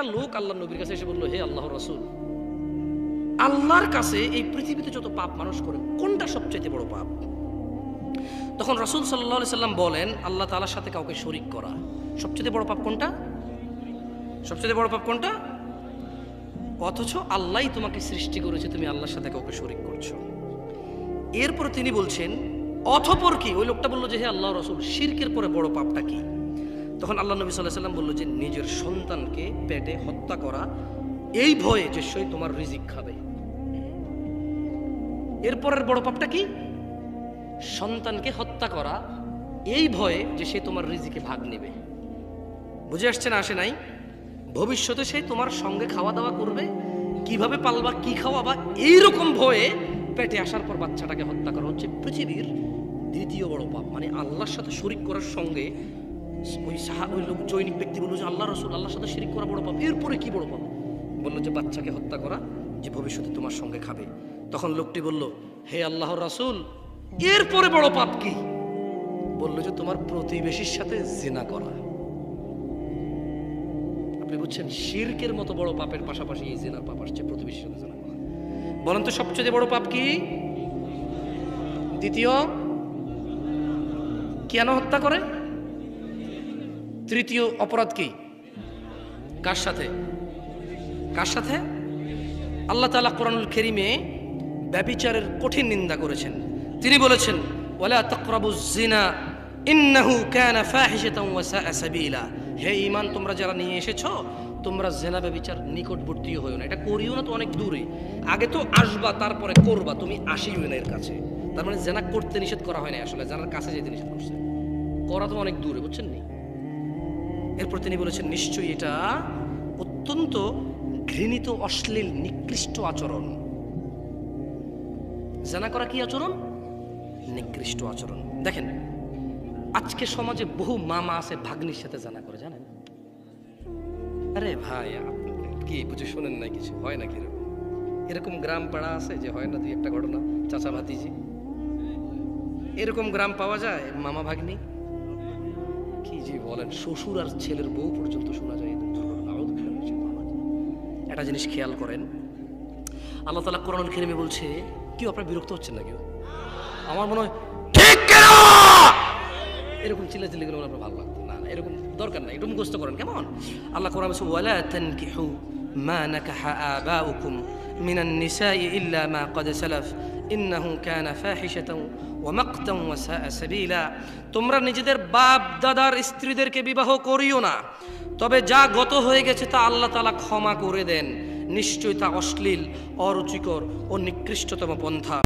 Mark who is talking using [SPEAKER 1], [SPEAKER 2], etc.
[SPEAKER 1] একটা লোক আল্লাহ নবীর কাছে এসে বলল, হে আল্লাহ রসুল, আল্লাহর কাছে এই পৃথিবীতে যত পাপ মানুষ করে, কোনটা সবচাইতে বড় পাপ? তখন রসুল সাল্লাহ সাল্লাম বলেন, আল্লাহ তালার সাথে কাউকে শরিক করা। সবচেয়ে বড় পাপ কোনটা? সবচেয়ে বড় পাপ কোনটা? অথচ আল্লাহই তোমাকে সৃষ্টি করেছে, তুমি আল্লাহর সাথে কাউকে শরিক করছ। এরপর তিনি বলছেন, অথপর কি? ওই লোকটা বলল যে, হে আল্লাহ রসুল, শিরকের পরে বড় পাপটা কি? তখন আল্লাহ নবী সাল্লাহ সাল্লাম বলল যে নিজের সন্তানকে পেটে হত্যা করা, এই ভয়ে যে সে তোমার রিজিক খাবে। এরপরের বড় পাপটা কি? সন্তানকে হত্যা করা, এই ভয়ে যে সে তোমার রিজিকে ভাগ নেবে। বুঝে আসছে না আসে নাই? ভবিষ্যতে সে তোমার সঙ্গে খাওয়া দাওয়া করবে, কীভাবে পালবা, কি খাওয়াবা, এইরকম ভয়ে পেটে আসার পর বাচ্চাটাকে হত্যা করা হচ্ছে পৃথিবীর দ্বিতীয় বড় পাপ। মানে আল্লাহর সাথে শরিক করার সঙ্গে ওই ওই লোক জৈনিক ব্যক্তি বলল যে আল্লাহ রসুল, আল্লাহর সাথে শরিক করা বড় পাপ। এরপরে কি বড় পাপ? বলল যে বাচ্চাকে হত্যা করা যে ভবিষ্যতে তোমার সঙ্গে খাবে। তখন লোকটি বলল, হে আল্লাহর রাসূল, এরপরে বড় পাপ কি? বলল যে তোমার প্রতিবেশীর সাথে জেনা করা। আপনি বুঝছেন, শিরকের মতো বড় পাপের পাশাপাশি এই জেনার পাপ আসছে, প্রতিবেশীর সাথে জেনা করা। বলেন তো সবচেয়ে বড় পাপ কি? দ্বিতীয়, কেন হত্যা করে? তৃতীয় অপরাধ কি? কার সাথে? কার সাথে? আল্লাহ তাআলা কোরআনুল কেরিমে ব্যবিচারের কঠিন নিন্দা করেছেন। তিনি বলেছেন, ওয়ালা তাকরাবুজ জিনা ইন্নাহু কানা ফাহিশাতান ওয়া সাবিলা। হে ঈমান, তোমরা যারা নিয়ে এসেছ, তোমরা জেনা ব্যবিচার নিকটবর্তী হইও না। এটা করিও না তো অনেক দূরে। আগে তো আসবা, তারপরে করবা। তুমি আসিও না এর কাছে। তার মানে জেনা করতে নিষেধ করা হয় না আসলে জানার কাছে যেতে নিষেধ করছে। করা তো অনেক দূরে, বুঝছেন নি? এরপর তিনি বলেছেন, নিশ্চয়ই এটা অত্যন্ত ঘৃণিত, অশ্লীল, নিকৃষ্ট আচরণ। জানা করা কি আচরণ? নিকৃষ্ট আচরণ। দেখেন, আজকে সমাজে বহু মামা আছে ভাগ্নির সাথে জানা করে, জানেন? আরে ভাই কি বুঝে শোনেন না, কিছু হয় না কীরকম এরকম গ্রাম পাড়া আছে যে হয় না, দুই একটা ঘটনা। চাচা ভাতিজি। এরকম গ্রাম পাওয়া যায় মামা ভাগ্নি? কি যে বলেন শ্বশুর আর ছেলের বউ পর্যন্ত শোনা যায়। একটা জিনিস খেয়াল করেন আল্লাহ তালা কোরআন খেরিমে বলছে কেউ আপনার বিরক্ত হচ্ছেন না কেউ? আমার মনে হয় ঠিক এরকম চিল্লা চিল্লি গেলে আপনার ভালো লাগতো। না না এরকম দরকার নাই এরকম গোস্ত করেন কেমন? আল্লাহ কোরআন বলছে ওয়ালা তানকিহু মা নাকাহা আবাউকুম মিনান নিসাই ইল্লা মা قد সালাফ। ইন্নাহু কানা ফাহিশাতাও ওয়া মাকতাও ওয়া সাআ সাবিলা। তোমরা নিজেদের বাপ দাদার স্ত্রীদেরকে বিবাহ করিও না। তবে যা গত হয়ে গেছে তা আল্লাহ তাআলা ক্ষমা করে দেন। নিশ্চয়ই তা অশ্লীল, অরুচিকর ও নিকৃষ্টতম পন্থা।